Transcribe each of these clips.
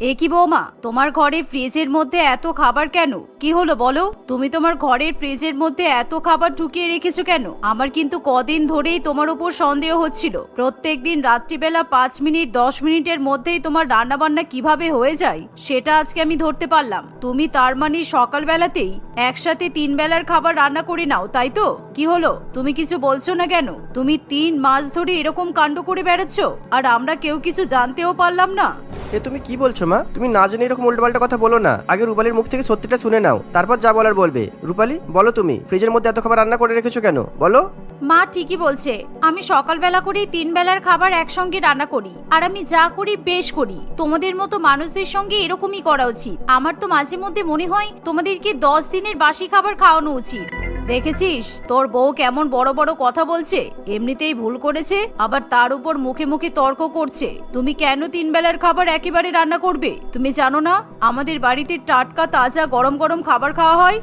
এ কি বৌমা, তোমার ঘরে ফ্রিজের মধ্যে এত খাবার কেন? কি হলো বলো? তুমি তোমার ঘরের ফ্রিজের মধ্যে এত খাবার ঢুকিয়ে রেখেছো কেন? আমার কিন্তু কদিন ধরেই তোমার উপর সন্দেহ হচ্ছিল। প্রত্যেক দিন রাত্রিবেলা পাঁচ মিনিট, দশ মিনিটের মধ্যেই তোমার রান্না বান্না কীভাবে হয়ে যায়, সেটা আজকে আমি ধরতে পারলাম। তুমি তার মানে সকালবেলাতেই একসাথে তিন বেলার খাবার রান্না করে নাও, তাই তো? কি হলো? তুমি কিছু বলছো না কেন? তুমি তিন মাস ধরে এরকম কাণ্ড করে বেড়াচ্ছ? আর আমরা কেউ কিছু জানতেও পারলাম না। তুমি কি বলছো মা, তুমি না জেনে এরকম উল্টোপাল্টা কথা বলো না। আগে রূপালির মুখ থেকে সত্যিটা শুনে নাও, তারপর যা বলার বলবে। রূপালি, বলো তুমি, ফ্রিজের মধ্যে এত খাবার রান্না করে রেখেছো কেন? বলো। মা ঠিকই বলছে, আমি সকালবেলা করেই তিন বেলার খাবার একসঙ্গে রান্না করি, আর আমি যা করি বেশ করি। তোমাদের মতো মানুষদের সঙ্গে এরকমই করা উচিত। আমার তো মাঝে মধ্যে মনে হয়, তোমাদেরকে দশ দিনের বাসি খাবার খাওয়ানো উচিত। দেখেছিস? তোর বউ কেমন বড় বড় কথা বলছে? এমনিতেই ভুল করেছে, আবার তার উপর মুখে মুখে তর্ক করছে। তুমি কেন তিন বেলার খাবার একেবারে রান্না করবে? তুমি জানো না, আমাদের বাড়িতে টাটকা, তাজা, গরম গরম খাবার খাওয়া হয়?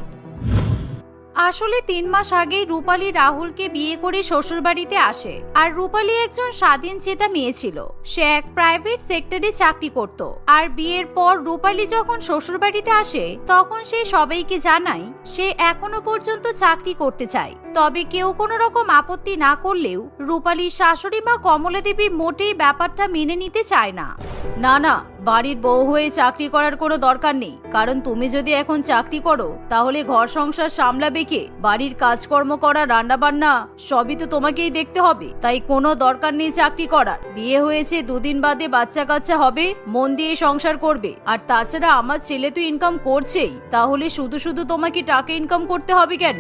আসলে তিন মাস আগেই রূপালী রাহুলকে বিয়ে করে শ্বশুরবাড়িতে আসে। আর রূপালী একজন স্বাধীন চেতা মেয়ে ছিল। সে এক প্রাইভেট সেক্টরে চাকরি করত। আর বিয়ের পর রূপালী যখন শ্বশুরবাড়িতে আসে, তখন সে সবাইকে জানায়, সে এখনও পর্যন্ত চাকরি করতে চায়। তবে কেউ কোনো রকম আপত্তি না করলেও রূপালীর শাশুড়ি মা কমলা দেবী মোটেই ব্যাপারটা মেনে নিতে চায় না। না না বাড়ির বউ হয়ে চাকরি করার কোনো দরকার নেই। কারণ তুমি যদি এখন চাকরি করো, তাহলে ঘর সংসার সামলাবে কে? বাড়ির কাজকর্ম করা রান্না বান্না সবই তো তোমাকেই দেখতে হবে। তাই কোনো দরকার নেই চাকরি করার। বিয়ে হয়েছে, দুদিন বাদে বাচ্চা কাচ্চা হবে, মন দিয়ে সংসার করবে। আর তাছাড়া আমার ছেলে তো ইনকাম করছেই। তাহলে শুধু শুধু তোমাকে টাকা ইনকাম করতে হবে কেন?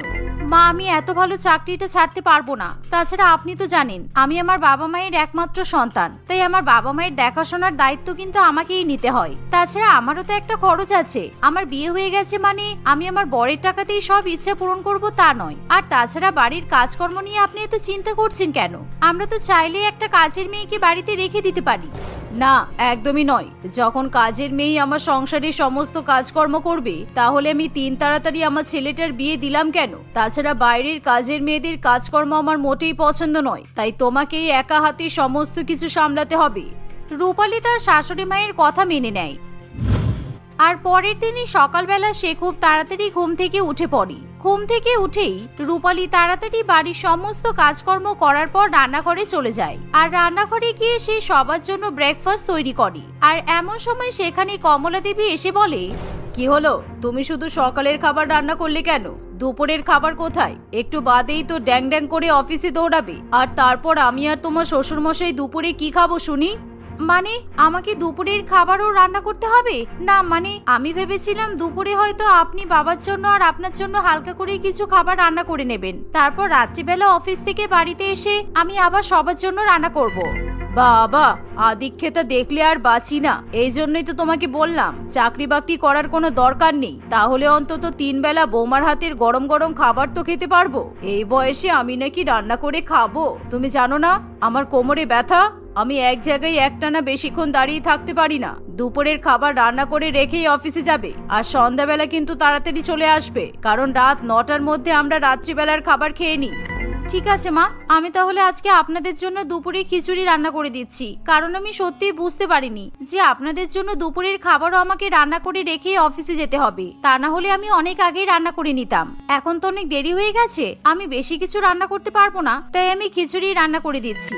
মা, আমি এত ভালো চাকরিটা ছাড়তে পারব না। তাছাড়া আপনি তো জানেন, আমি আমার বাবা মায়ের একমাত্র সন্তান। তাই আমার বাবা মায়ের দেখাশোনার দায়িত্ব কিন্তু আমাকেই নিতে হয়। তাছাড়া আমারও তো একটা খরচ আছে। আমার বিয়ে হয়ে গেছে মানে আমি আমার বরের টাকাতেই সব ইচ্ছা পূরণ করব তা নয়। আর তাছাড়া বাড়ির কাজকর্ম নিয়ে আপনি এত চিন্তা করছেন কেন? আমরা তো চাইলে একটা কাজের মেয়েকে বাড়িতে রেখে দিতে পারি। না, একদমই নয়। যখন কাজের মেয়েই আমার সংসারের সমস্ত কাজকর্ম করবে, তাহলে আমি তিন তাড়াতাড়ি আমার ছেলেটার বিয়ে দিলাম কেন? তাছাড়া বাইরের কাজের মেয়েদের কাজকর্ম আমার মোটেই পছন্দ নয়। তাই তোমাকেই একা হাতে সমস্ত কিছু সামলাতে হবে। রূপালী তার শাশুড়ি মায়ের কথা মেনে নেয়। আর পরের দিনই সকালবেলা সে খুব তাড়াতাড়ি ঘুম থেকে উঠে পড়ে। ঘুম থেকে উঠেই রূপালী তাড়াতাড়ি বাড়ির সমস্ত কাজকর্ম করার পর রান্নাঘরে চলে যায়। আর রান্নাঘরে গিয়ে সে সবার জন্য ব্রেকফাস্ট তৈরি করে। আর এমন সময় সেখানে কমলা দেবী এসে বলে, কি হলো? তুমি শুধু সকালের খাবার রান্না করলে কেন? দুপুরের খাবার কোথায়? একটু বাদেই তো ড্যাং ড্যাং করে অফিসে দৌড়াবে। আর তারপর আমি আর তোমার শ্বশুরমশাই দুপুরে কি খাব শুনি? মানে আমাকে দুপুরের খাবারও রান্না করতে হবে? না মানে আমি ভেবেছিলাম দুপুরে হয়তো আপনি বাবার জন্য আর আপনার জন্য হালকা করে কিছু খাবার রান্না করে নেবেন। তারপর রাত্রিবেলা অফিস থেকে বাড়িতে এসে আমি আবার সবার জন্য রান্না করব। বাবা, আদিক্ষেতা দেখলে আর বাঁচি না। এই জন্যই তো তোমাকে বললাম চাকরি বাকরি করার কোনো দরকার নেই। তাহলে অন্তত তিন বেলা বৌমার হাতের গরম গরম খাবার তো খেতে পারব। এই বয়সে আমি নাকি রান্না করে খাব। তুমি জানো না, আমার কোমরে ব্যথা। আমি এক জায়গায় একটানা বেশিক্ষণ দাঁড়িয়ে থাকতে পারি না। দুপুরের খাবার রান্না করে রেখেই অফিসে যাবে। আর সন্ধ্যাবেলা কিন্তু তাড়াতাড়ি চলে আসবে। কারণ রাত নটার মধ্যে আমরা রাত্রিবেলার খাবার খেয়ে নিই। ঠিক আছে, মা। আমি তাহলে আজকে আপনাদের জন্য দুপুরে খিচুড়ি রান্না করে দিচ্ছি। কারণ আমি সত্যিই বুঝতে পারিনি যে আপনাদের জন্য দুপুরের খাবারও আমাকে রান্না করে রেখেই অফিসে যেতে হবে। তা না হলে আমি অনেক আগেই রান্না করে নিতাম। এখন তো অনেক দেরি হয়ে গেছে। আমি বেশি কিছু রান্না করতে পারব না, তাই আমি খিচুড়ি রান্না করে দিচ্ছি।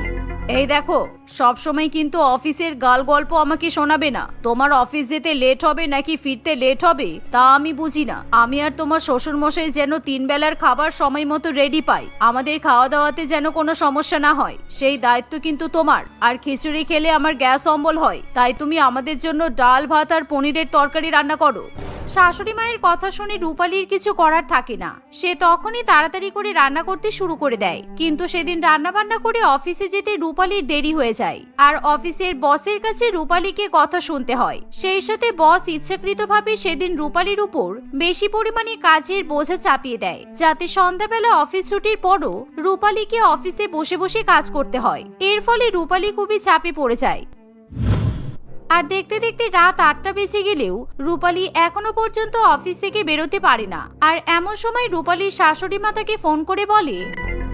এই দেখো সব সময় কিন্তু অফিসের গাল গল্প আমাকে শোনাবে না। তোমার অফিস যেতে লেট হবে নাকি ফিরতে লেট হবে, তা আমি বুঝি না। আমি আর তোমার শ্বশুর মশাই যেন তিন বেলার খাবার সময় মতো রেডি পাই। আমাদের খাওয়া দাওয়াতে যেন কোনো সমস্যা না হয়। সেই দায়িত্ব কিন্তু তোমার। আর খিচুড়ি খেলে আমার গ্যাস অম্বল হয়। তাই তুমি আমাদের জন্য ডাল, ভাত আর পনিরের তরকারি রান্না করো। শাশুড়ি মায়ের কথা শুনে রূপালীর কিছু করার থাকে না। সে তখনই তাড়াতাড়ি করে রান্না করতে শুরু করে দেয়। কিন্তু সেদিন রান্না বান্না করে অফিসে যেতে রূপালীর দেরি হয়ে যায়। আর অফিসের বসের কাছে রূপালীকে কথা শুনতে হয়। সেই সাথে বস ইচ্ছাকৃতভাবে সেদিন রূপালীর উপর বেশি পরিমাণে কাজের বোঝা চাপিয়ে দেয়। যাতে সন্ধ্যাবেলা অফিস ছুটির পরও রূপালীকে অফিসে বসে বসে কাজ করতে হয়। এর ফলে রূপালী খুবই চাপে পড়ে যায়। আর দেখতে দেখতে রাত আটটা বেজে গেলেও রূপালী এখনও পর্যন্ত অফিস থেকে বেরোতে পারে না। আর এমন সময় রূপালির শাশুড়ি মাতাকে ফোন করে বলে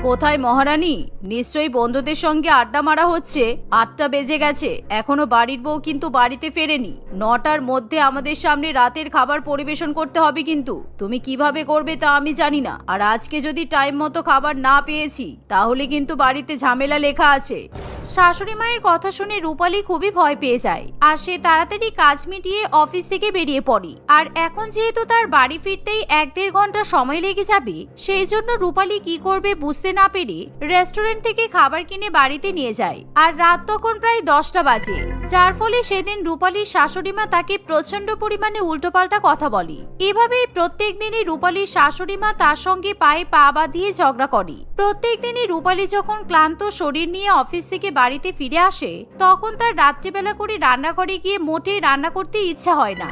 কোথায় মহারানী? নিশ্চয়ই বন্ধুদের সঙ্গে আড্ডা মারা হচ্ছে। আটটা বেজে গেছে। এখনও বাড়ির বউ কিন্তু বাড়িতে ফেরেনি। নটার মধ্যে আমাদের সামনে রাতের খাবার পরিবেশন করতে হবে কিন্তু। তুমি কীভাবে করবে তা আমি জানি না। আর আজকে যদি টাইম মতো খাবার না পেয়েছি, তাহলে কিন্তু বাড়িতে ঝামেলা লেখা আছে। শাশুড়ি মায়ের কথা শুনে রূপালি খুবই ভয় পেয়ে যায়। আর সে তাড়াতাড়ি কাজ মিটিয়ে অফিস থেকে বেরিয়ে পড়ে। আর এখন যেহেতু তার বাড়ি ফিরতেই এক দেড় ঘণ্টা সময় লেগে যাবে, সেই জন্য রূপালি কি করবে বুঝতে না পেরে রেস্টুরেন্ট থেকে খাবার কিনে বাড়িতে নিয়ে যায়। আর রাত তখন প্রায় দশটা বাজে, যার ফলে সেদিন রূপালীর শাশুড়ি মা তাকে প্রচণ্ড পরিমাণে উল্টোপাল্টা কথা বলে। এভাবেই প্রত্যেক দিনই রূপালীর শাশুড়ি মা তার সঙ্গে পায়ে পা বাঁধিয়ে ঝগড়া করে। প্রত্যেক দিনই রূপালী যখন ক্লান্ত শরীর নিয়ে অফিস থেকে বাড়িতে ফিরে আসে, তখন তার রাত্রিবেলা করে রান্নাঘরে গিয়ে মোটেই রান্না করতে ইচ্ছা হয় না।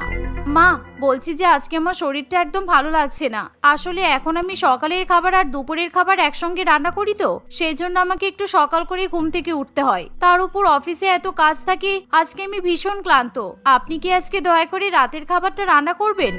মা, বলছি যে আজকে আমার শরীরটা একদম ভালো লাগছে না। আসলে এখন আমি সকালের খাবার আর দুপুরের খাবার একসঙ্গে রান্না করি তো। সেই জন্য আমাকে একটু সকাল করে ঘুম থেকে উঠতে হয়। তার উপর অফিসে এত কাজ থাকে, আজকে আমি ভীষণ ক্লান্ত। আপনি কি আজকে দয়া করে রাতের খাবারটা রান্না করবেন?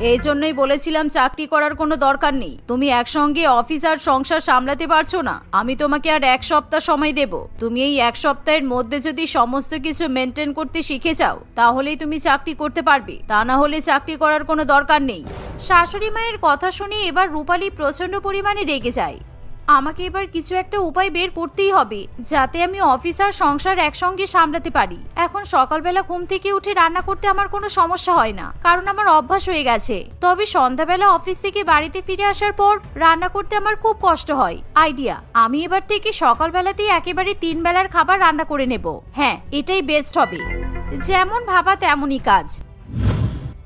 এই জন্যই বলেছিলাম চাকরি করার কোনো দরকার নেই। তুমি একসঙ্গে অফিস আর সংসার সামলাতে পারছ না। আমি তোমাকে আর এক সপ্তাহ সময় দেব। তুমি এই এক সপ্তাহের মধ্যে যদি সমস্ত কিছু মেনটেন করতে শিখে যাও, তাহলেই তুমি চাকরি করতে পারবে। তা না হলে চাকরি করার কোনো দরকার নেই। শাশুড়ি মায়ের কথা শুনে এবার রূপালী প্রচণ্ড পরিমাণে রেগে যায়। আমাকে এবার কিছু একটা উপায় বের করতেই হবে, যাতে আমি অফিস আর সংসার একসঙ্গে সামলাতে পারি। এখন সকালবেলা ঘুম থেকে উঠে রান্না করতে আমার কোনো সমস্যা হয় না, কারণ আমার অভ্যাস হয়ে গেছে। তবে সন্ধ্যাবেলা অফিস থেকে বাড়িতে ফিরে আসার পর রান্না করতে আমার খুব কষ্ট হয়। আইডিয়া, আমি এবার থেকে সকালবেলাতেই একেবারে তিন বেলার খাবার রান্না করে নেব। হ্যাঁ এটাই বেস্ট হবে। যেমন ভাবা তেমনই কাজ।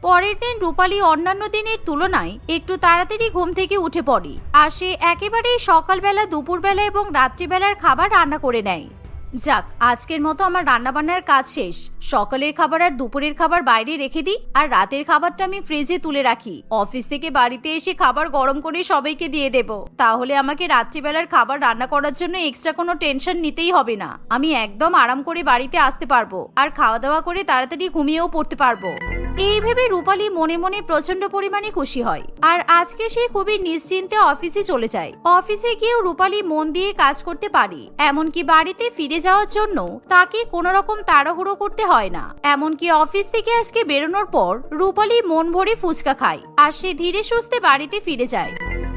পরের দিন রূপালি অন্যান্য দিনের তুলনায় একটু তাড়াতাড়ি ঘুম থেকে উঠে পড়ে আর সে একেবারেই সকালবেলা, দুপুরবেলা এবং রাত্রিবেলার খাবার রান্না করে নেয়। যাক, আজকের মতো আমার রান্নাবান্নার কাজ শেষ। সকালের খাবার আর দুপুরের খাবার বাইরে রেখে দিই, আর রাতের খাবারটা আমি ফ্রিজে তুলে রাখি। অফিস থেকে বাড়িতে এসে খাবার গরম করে সবাইকে দিয়ে দেব। তাহলে আমাকে রাত্রিবেলার খাবার রান্না করার জন্য এক্সট্রা কোনো টেনশন নিতেই হবে না। আমি একদম আরাম করে বাড়িতে আসতে পারব, আর খাওয়া দাওয়া করে তাড়াতাড়ি ঘুমিয়েও পড়তে পারব। এই ভেবে রূপালী মনে মনে প্রচণ্ড পরিমাণে খুশি হয়। আর আজকে সে খুবই নিশ্চিন্তে অফিসে চলে যায়। অফিসে গিয়েও রূপালী মন দিয়ে কাজ করতে পারে, এমনকি বাড়িতে ফিরে যাওয়ার জন্য তাকে কোনো রকম তাড়াহুড়ো করতে হয় না। এমনকি অফিস থেকে আজকে বেরোনোর পর রূপালী মন ভরে ফুচকা খায় আর সে ধীরে সুস্থে বাড়িতে ফিরে যায়।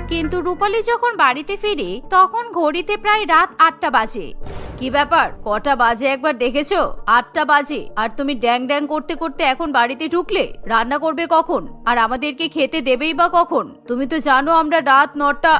কিন্তু রূপালী যখন বাড়িতে ফিরে, তখন ঘড়িতে প্রায় রাত আটটা বাজে। কি ব্যাপার? কটা বাজে একবার দেখেছ? আটটা বাজে। আর তুমি ড্যাং ড্যাং করতে করতে এখন বাড়িতে ঢুকলে? রান্না করবে কখন? আর আমাদেরকে খেতে দেবেই বা কখন? তুমি তো জানো আমরা রাত নটা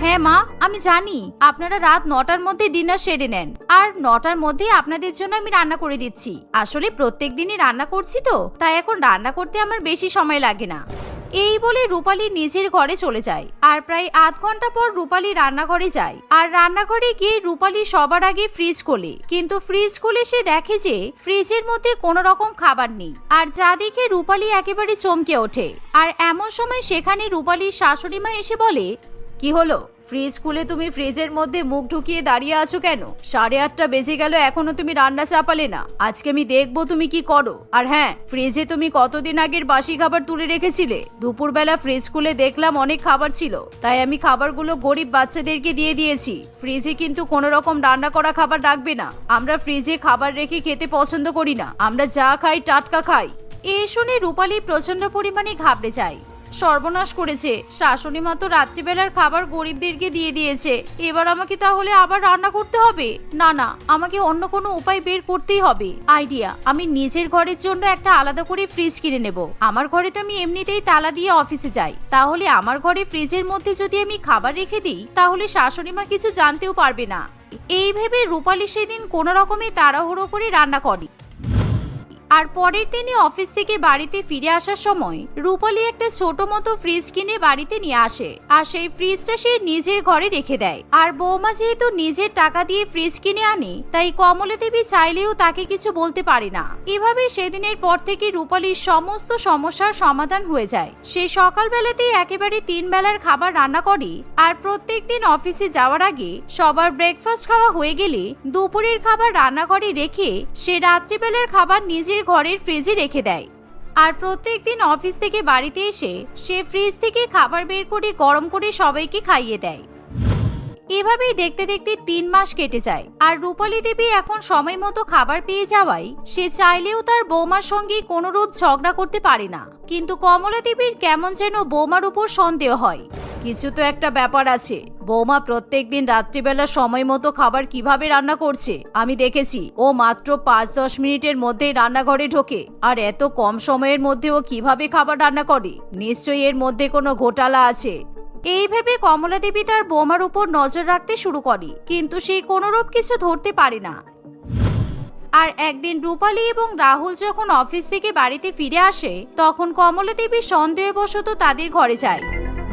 হ্যাঁ মা, আমি জানি। আপনারা রাত নটার মধ্যে ডিনার সেরে নেন। আর নটার মধ্যে আপনাদের জন্য আমি রান্না করে দিচ্ছি। আসলে প্রত্যেক দিনই রান্না করছি তো, তাই এখন রান্না করতে আমার বেশি সময় লাগে না। এই বলে রূপালী নিজের ঘরে চলে যায়। আর প্রায় আধ ঘণ্টা পর রূপালী রান্নাঘরে যায়। আর রান্নাঘরে গিয়ে রূপালী সবার আগে ফ্রিজ খোলে। কিন্তু ফ্রিজ খুলে সে দেখে যে ফ্রিজের মধ্যে কোনো রকম খাবার নেই। আর যা দেখে রূপালী একেবারে চমকে ওঠে। আর এমন সময় সেখানে রূপালীর শাশুড়ি মা এসে বলে কি হলো? ফ্রিজ খুলে তুমি ফ্রিজের মধ্যে মুখ ঢুকিয়ে দাঁড়িয়ে আছো কেন? সাড়ে আটটা বেজে গেল, এখনও তুমি রান্না চাপালে না। আজকে আমি দেখব তুমি কি করো। আর হ্যাঁ ফ্রিজে তুমি কতদিন আগের বাসি খাবার তুলে রেখেছিলে? দুপুরবেলা ফ্রিজ খুলে দেখলাম অনেক খাবার ছিল। তাই আমি খাবারগুলো গরিব বাচ্চাদেরকে দিয়ে দিয়েছি। ফ্রিজে কিন্তু কোনো রকম রান্না করা খাবার রাখবে না। আমরা ফ্রিজে খাবার রেখে খেতে পছন্দ করি না। আমরা যা খাই টাটকা খাই। এ শুনে রূপালী প্রচণ্ড পরিমাণে ঘাবড়ে যায়। সর্বনাশ করেছে। শাশুড়ি মা তো রাত্রিবেলার খাবার গরিবদেরকে দিয়ে দিয়েছে। এবার আমাকে তাহলে আবার রান্না করতে হবে? না না, আমাকে অন্য কোনো উপায় বের করতেই হবে। আইডিয়া, আমি নিজের ঘরের জন্য একটা আলাদা করে ফ্রিজ কিনে নেব। আমার ঘরে তো আমি এমনিতেই তালা দিয়ে অফিসে যাই। তাহলে আমার ঘরে ফ্রিজের মধ্যে যদি আমি খাবার রেখে দিই, তাহলে শাশুড়ি মা কিছু জানতেও পারবে না। এই ভেবে রূপালী সেদিন কোনো রকমে তাড়াহুড়ো করে রান্না করে। আর পরের দিনই অফিস থেকে বাড়িতে ফিরে আসার সময় রূপালী একটা ছোট মতো ফ্রিজ কিনে বাড়িতে নিয়ে আসে। আর সেই ফ্রিজটা সে নিজের ঘরে রেখে দেয়। আর বৌমা যেহেতু নিজের টাকা দিয়ে ফ্রিজ কিনে আনে, তাই কমলা দেবী চাইলেও তাকে কিছু বলতে পারে না। এভাবে সেদিনের পর থেকে রূপালীর সমস্ত সমস্যার সমাধান হয়ে যায়। সে সকালবেলাতেই একেবারে তিন বেলার খাবার রান্না করে আর প্রত্যেক দিন অফিসে যাওয়ার আগে সবার ব্রেকফাস্ট খাওয়া হয়ে গেলে দুপুরের খাবার রান্নাঘরে রেখে সে রাত্রিবেলার খাবার নিজের ঘরের ফ্রিজে রেখে দেয়। আর প্রত্যেক দিন অফিস থেকে বাড়িতে এসে সে ফ্রিজ থেকে খাবার বের করে গরম করে সবাইকে খাইয়ে দেয়। এভাবেই দেখতে দেখতে তিন মাস কেটে যায়। আর রূপালী দেবী এখন সময় মতো খাবার পেয়ে যাওয়ায় সে চাইলেও তার বৌমার সঙ্গে কোনোরূপ ঝগড়া করতে পারে না। কিন্তু কমলা দেবীর কেমন যেন বৌমার উপর সন্দেহ হয়। কিছু তো একটা ব্যাপার আছে। বৌমা প্রত্যেক দিন রাত্রিবেলা সময় মতো খাবার কীভাবে রান্না করছে? আমি দেখেছি, ও মাত্র পাঁচ দশ মিনিটের মধ্যেই রান্নাঘরে ঢোকে। আর এত কম সময়ের মধ্যে ও কীভাবে খাবার রান্না করে? নিশ্চয়ই এর মধ্যে কোনো ঘোটালা আছে। এই ভেবে কমলা দেবী তার বৌমার উপর নজর রাখতে শুরু করে, কিন্তু সেই কোনোরূপ কিছু ধরতে পারে না। আর একদিন রূপালী এবং রাহুল যখন অফিস থেকে বাড়িতে ফিরে আসে, তখন কমলা দেবী সন্দেহবশত তাদের ঘরে যায়।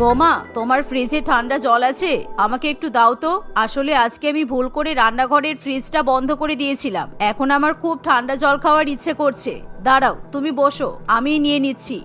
বোমা, তোমার ফ্রিজে ঠান্ডা জল আছে? আমাকে একটু দাও তো। আসলে আজকে আমি ভুল করে রান্নাঘরের ফ্রিজটা বন্ধ করে দিয়েছিলাম। এখন আমার খুব ঠান্ডা জল খাওয়ার ইচ্ছে করছে। দাঁড়াও, তুমি বসো আমি নিয়ে নিচ্ছি।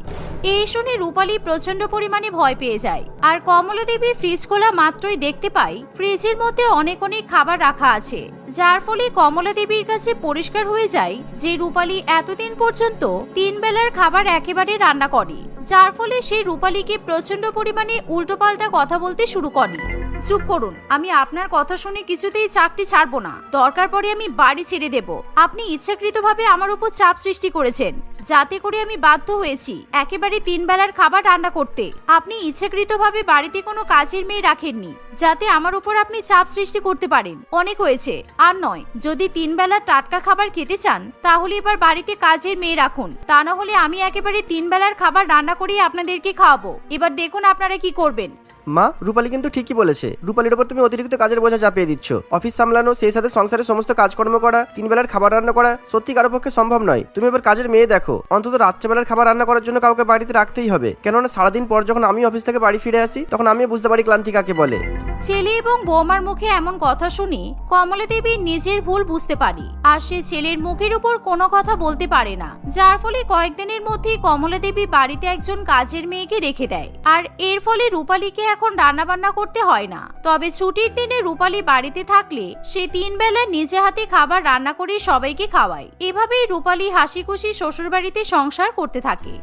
এই শুনে রূপালী প্রচণ্ড পরিমাণে ভয় পেয়ে যায়। আর কমলা দেবী ফ্রিজ খোলা মাত্রই দেখতে পাই ফ্রিজের মধ্যে অনেক অনেক খাবার রাখা আছে। যার ফলে কমলা দেবীর কাছে পরিষ্কার হয়ে যায় যে রূপালী এতদিন পর্যন্ত তিন বেলার খাবার একেবারে রান্না করে যার ফলে সেই রূপালীকে প্রচণ্ড পরিমাণে উল্টোপাল্টা কথা বলতে শুরু করে চুপ করুন। আমি আপনার কথা শুনে কিছুতেই চাকরি ছাড়বো না। দরকার পড়ে আমি বাড়ি ছেড়ে দেব। আপনি ইচ্ছাকৃতভাবে আমার উপর চাপ সৃষ্টি করেছেন। যাতে করে আমি বাধ্য হয়েছি একেবারে তিন বেলার খাবার রান্না করতে। আপনি ইচ্ছাকৃতভাবে বাড়িতে কোনো কাজের মেয়ে রাখেননি, যাতে আমার উপর আপনি চাপ সৃষ্টি করতে পারেন। অনেক হয়েছে। আর নয়, যদি তিন বেলার টাটকা খাবার খেতে চান, তাহলে এবার বাড়িতে কাজের মেয়ে রাখুন। তা না হলে আমি একেবারে তিন বেলার খাবার রান্না করেই আপনাদেরকে খাওয়াবো। এবার দেখুন আপনারা কি করবেন। মা, রূপালী কিন্তু ঠিকই বলেছে। রূপালীর ওপর তুমি অতিরিক্ত কাজের বোঝা চাপিয়ে দিচ্ছ। অফিস সামলানো, সেই সাথে সংসারের সমস্ত কাজকর্ম করা, তিন বেলার খাবার রান্না করা, সত্যি কারও পক্ষে সম্ভব নয়। তুমি এবার কাজের মেয়ে দেখো। অন্তত রাত্রেবেলার খাবার রান্না করার জন্য কাউকে বাড়িতে রাখতেই হবে। কেননা সারাদিন পর যখন আমি অফিস থেকে বাড়ি ফিরে আসি, তখন আমি বুঝতে পারি ক্লান্তি কাকে বলে। ছেলে এবং বৌমার মুখে এমন কথা শুনি কমলা দেবী নিজের ভুল বুঝতে পারি। আর সে ছেলের মুখের উপর কোনো কথা বলতে পারে না। যার ফলে কয়েকদিনের মধ্যেই কমলা দেবী বাড়িতে একজন কাজের মেয়েকে রেখে দেয়। আর এর ফলে রূপালীকে এখন রান্নাবান্না করতে হয় না। তবে ছুটির দিনে রূপালী বাড়িতে থাকলে সে তিন বেলা নিজে হাতে খাবার রান্না করে সবাইকে খাওয়ায়। এভাবেই রূপালী হাসি খুশি শ্বশুরবাড়িতে সংসার করতে থাকে।